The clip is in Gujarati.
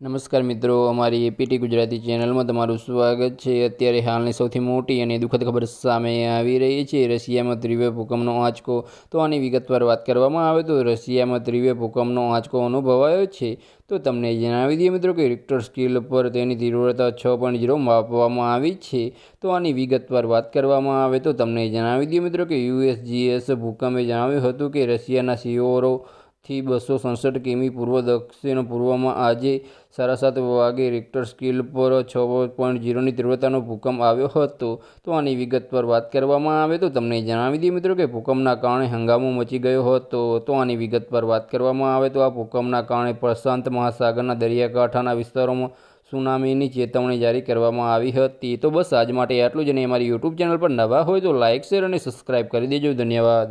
નમસ્કાર મિત્રો, અમારી એપીટી ગુજરાતી ચેનલમાં તમારું સ્વાગત છે. અત્યારે હાલની સૌથી મોટી અને દુઃખદ ખબર સામે આવી રહી છે, રશિયામાં ત્રિવ્ય ભૂકંપનો આંચકો. તો આની વિગતવાર વાત કરવામાં આવે તો રશિયામાં ત્રિવ્ય ભૂકંપનો આંચકો અનુભવાયો છે. તો તમને જણાવી દઈએ મિત્રો કે રિક્ટર સ્કેલ પર તેની તીવ્રતા છ પોઈન્ટ ઝીરો માપવામાં આવી છે. તો આની વિગતવાર વાત કરવામાં આવે તો તમને જણાવી દઈએ મિત્રો કે યુએસજીએસ ભૂકંપે જણાવ્યું હતું કે રશિયાના સિયોરો થી બસો સડસઠ કિમી પૂર્વ દક્ષિણ પૂર્વમાં આજે સાડા સાત વાગે રિક્ટર સ્કેલ પર છ પોઈન્ટ ઝીરોની તીવ્રતાનો ભૂકંપ આવ્યો હતો. તો આની વિગત પર વાત કરવામાં આવે તો તમને જણાવી દઈએ મિત્રો કે ભૂકંપના કારણે હંગામો મચી ગયો હતો. તો આની વિગત પર વાત કરવામાં આવે તો આ ભૂકંપના કારણે પ્રશાંત મહાસાગરના દરિયાકાંઠાના વિસ્તારોમાં સુનામીની ચેતવણી જારી કરવામાં આવી હતી. તો બસ આજ માટે આટલું જ અને અમારી યુટ્યુબ ચેનલ પર નવા હોય તો લાઇક શેર અને સબસ્ક્રાઈબ કરી દેજો. ધન્યવાદ.